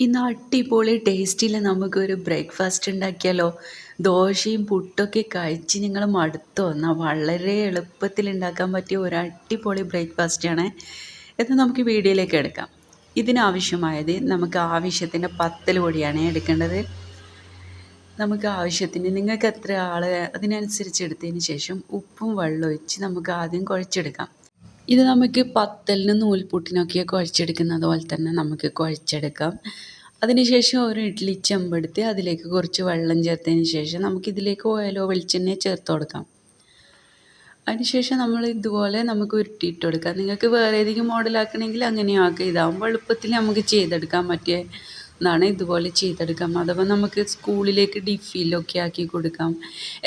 ഇന്ന് അടിപൊളി ടേസ്റ്റിൽ നമുക്കൊരു ബ്രേക്ക്ഫാസ്റ്റ് ഉണ്ടാക്കിയാലോ? ദോശയും പുട്ടൊക്കെ കഴിച്ച് നിങ്ങൾ മടുത്തോ? എന്നാൽ വളരെ എളുപ്പത്തിൽ ഉണ്ടാക്കാൻ പറ്റിയ ഒരു അടിപൊളി ബ്രേക്ക്ഫാസ്റ്റാണ് എന്ന് നമുക്ക് വീഡിയോയിലേക്ക് എടുക്കാം. ഇതിനാവശ്യമായത് നമുക്ക് ആവശ്യത്തിന് പത്തൽ പൊടിയാണ് എടുക്കേണ്ടത്. നമുക്ക് ആവശ്യത്തിന് നിങ്ങൾക്ക് എത്ര ആൾ അതിനനുസരിച്ച് എടുത്തതിന് ശേഷം ഉപ്പും വെള്ളം ഒഴിച്ച് നമുക്ക് ആദ്യം കുഴച്ചെടുക്കാം. ഇത് നമുക്ക് പത്തലിന് നൂൽപൂട്ടിനൊക്കെ കുഴച്ചെടുക്കുന്നത് പോലെ തന്നെ നമുക്ക് കുഴച്ചെടുക്കാം. അതിനുശേഷം ഒരു ഇഡ്ഡലി ചെമ്പെടുത്ത് അതിലേക്ക് കുറച്ച് വെള്ളം ചേർത്തതിന് ശേഷം നമുക്കിതിലേക്ക് ഓയിലോ വെളിച്ചെണ്ണയോ ചേർത്ത് കൊടുക്കാം. അതിനുശേഷം നമ്മൾ ഇതുപോലെ നമുക്ക് ഉരുട്ടിയിട്ട് കൊടുക്കാം. നിങ്ങൾക്ക് വേറെ ഏതെങ്കിലും മോഡലാക്കണമെങ്കിൽ അങ്ങനെയും ആക്കാം. ഇതാകുമ്പോൾ എളുപ്പത്തിൽ നമുക്ക് ചെയ്തെടുക്കാൻ പറ്റിയ എന്നാണ് ഇതുപോലെ ചെയ്തെടുക്കാം. അഥവാ നമുക്ക് സ്കൂളിലേക്ക് ഡിഫീലൊക്കെ ആക്കി കൊടുക്കാം.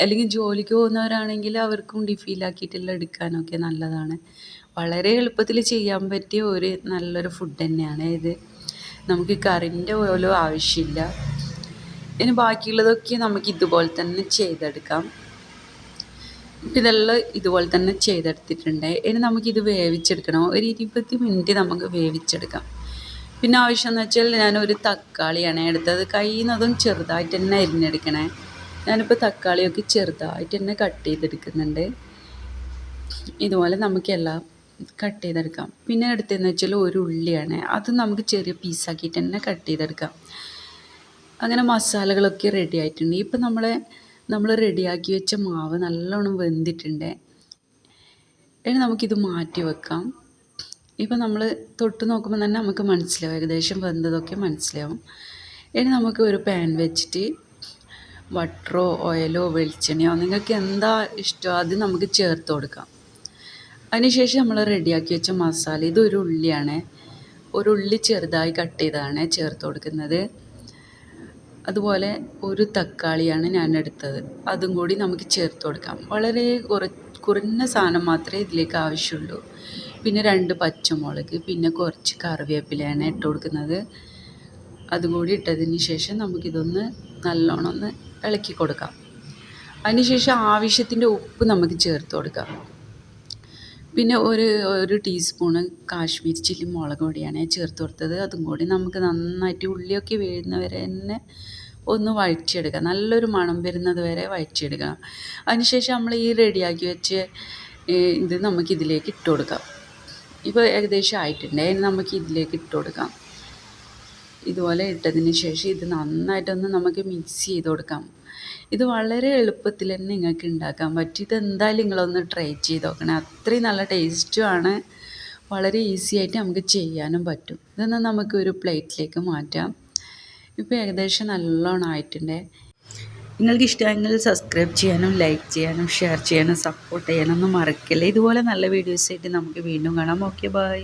അല്ലെങ്കിൽ ജോലിക്ക് പോകുന്നവരാണെങ്കിൽ അവർക്കും ഡിഫീലാക്കിയിട്ടുള്ള എടുക്കാനൊക്കെ നല്ലതാണ്. വളരെ എളുപ്പത്തിൽ ചെയ്യാൻ പറ്റിയ ഒരു നല്ലൊരു ഫുഡ് തന്നെയാണ്. ഇത് നമുക്ക് കറിന്റെ പോലും ആവശ്യമില്ല. ഇനി ബാക്കിയുള്ളതൊക്കെ നമുക്ക് ഇതുപോലെ തന്നെ ചെയ്തെടുക്കാം. ഇതെല്ലാം ഇതുപോലെ തന്നെ ചെയ്തെടുത്തിട്ടുണ്ട്. ഇനി നമുക്കിത് വേവിച്ചെടുക്കണം. ഒരു ഇരുപത്തി മിനിറ്റ് നമുക്ക് വേവിച്ചെടുക്കാം. പിന്നെ ആവശ്യം എന്ന് വെച്ചാൽ ഞാനൊരു തക്കാളിയാണ് എടുത്തത്. കഴിയുന്നതും ചെറുതായിട്ട് തന്നെ അരിഞ്ഞെടുക്കണേ. ഞാനിപ്പോൾ തക്കാളിയൊക്കെ ചെറുതായിട്ട് തന്നെ കട്ട് ചെയ്തെടുക്കുന്നുണ്ട്. ഇതുപോലെ നമുക്കെല്ലാം കട്ട് ചെയ്തെടുക്കാം. പിന്നെ എടുത്തതെന്ന് വെച്ചാൽ ഒരു ഉള്ളിയാണ്. അത് നമുക്ക് ചെറിയ പീസാക്കിയിട്ട് തന്നെ കട്ട് ചെയ്തെടുക്കാം. അങ്ങനെ മസാലകളൊക്കെ റെഡി ആയിട്ടുണ്ട്. ഇപ്പം നമ്മൾ നമ്മൾ റെഡിയാക്കി വെച്ച മാവ് നല്ലോണം വെന്തിട്ടുണ്ട്. ഇനി നമുക്കിത് മാറ്റി വെക്കാം. ഇപ്പം നമ്മൾ തൊട്ട് നോക്കുമ്പോൾ തന്നെ നമുക്ക് മനസ്സിലാവും. ഏകദേശം വെന്തതൊക്കെ മനസ്സിലാവും. ഇനി നമുക്ക് ഒരു പാൻ വെച്ചിട്ട് ബട്ടറോ ഓയിലോ വെളിച്ചെണ്ണയോ നിങ്ങൾക്ക് എന്താ ഇഷ്ടമോ അത് നമുക്ക് ചേർത്ത് കൊടുക്കാം. അതിനുശേഷം നമ്മൾ റെഡിയാക്കി വെച്ച മസാല ഇതൊരു ഉള്ളിയാണ്. ഒരു ഉള്ളി ചെറുതായി കട്ട് ചെയ്തതാണ് ചേർത്ത് കൊടുക്കുന്നത്. അതുപോലെ ഒരു തക്കാളിയാണ് ഞാൻ എടുത്തത്. അതും കൂടി നമുക്ക് ചേർത്ത് കൊടുക്കാം. വളരെ കുറ കുറഞ്ഞ സാധനം മാത്രമേ ഇതിലേക്ക് ആവശ്യമുള്ളൂ. പിന്നെ രണ്ട് പച്ചമുളക് പിന്നെ കുറച്ച് കറിവേപ്പിലയാണ് ഇട്ട് കൊടുക്കുന്നത്. അതും കൂടി ഇട്ടതിന് ശേഷം നമുക്കിതൊന്ന് നല്ലോണം ഒന്ന് ഇളക്കി കൊടുക്കാം. അതിനുശേഷം ആവശ്യത്തിന്റെ ഉപ്പ് നമുക്ക് ചേർത്ത് കൊടുക്കാം. പിന്നെ ഒരു ഒരു ടീസ്പൂണ് കാശ്മീരി ചില്ലി മുളക് പൊടിയാണ് ചേർത്ത് കൊടുത്തത്. അതും കൂടി നമുക്ക് നന്നായിട്ട് ഉള്ളിയൊക്കെ വീഴുന്നവരെ തന്നെ ഒന്ന് വഴറ്റിയെടുക്കുക നല്ലൊരു മണം വരുന്നത് വരെ വഴറ്റിയെടുക്കുക അതിനുശേഷം നമ്മൾ ഈ റെഡിയാക്കി വെച്ച് ഇത് നമുക്ക് ഇതിലേക്ക് ഇട്ട് കൊടുക്കാം. ഇപ്പോൾ ഏകദേശം ആയിട്ടുണ്ട്. അതിന് നമുക്ക് ഇതിലേക്ക് ഇട്ട് കൊടുക്കാം. ഇതുപോലെ ഇട്ടതിന് ശേഷം ഇത് നന്നായിട്ടൊന്ന് നമുക്ക് മിക്സ് ചെയ്ത് കൊടുക്കാം. ഇത് വളരെ എളുപ്പത്തിൽ തന്നെ നിങ്ങൾക്ക് ഉണ്ടാക്കാൻ പറ്റും ഇതെന്തായാലും നിങ്ങളൊന്ന് ട്രൈ ചെയ്ത് നോക്കണം. അത്രയും നല്ല ടേസ്റ്റുമാണ് വളരെ ഈസി ആയിട്ട് നമുക്ക് ചെയ്യാനും പറ്റും. ഇതൊന്ന് നമുക്ക് ഒരു പ്ലേറ്റിലേക്ക് മാറ്റാം. ഇപ്പോൾ ഏകദേശം നല്ലോണം ആയിട്ടുണ്ട്. നിങ്ങൾക്ക് ഇഷ്ടമെങ്കിൽ സബ്സ്ക്രൈബ് ചെയ്യാനും ലൈക്ക് ചെയ്യാനും ഷെയർ ചെയ്യാനും സപ്പോർട്ട് ചെയ്യാനൊന്നും മറക്കില്ല. ഇതുപോലെ നല്ല വീഡിയോസായിട്ട് നമുക്ക് വീണ്ടും കാണാം. Okay bye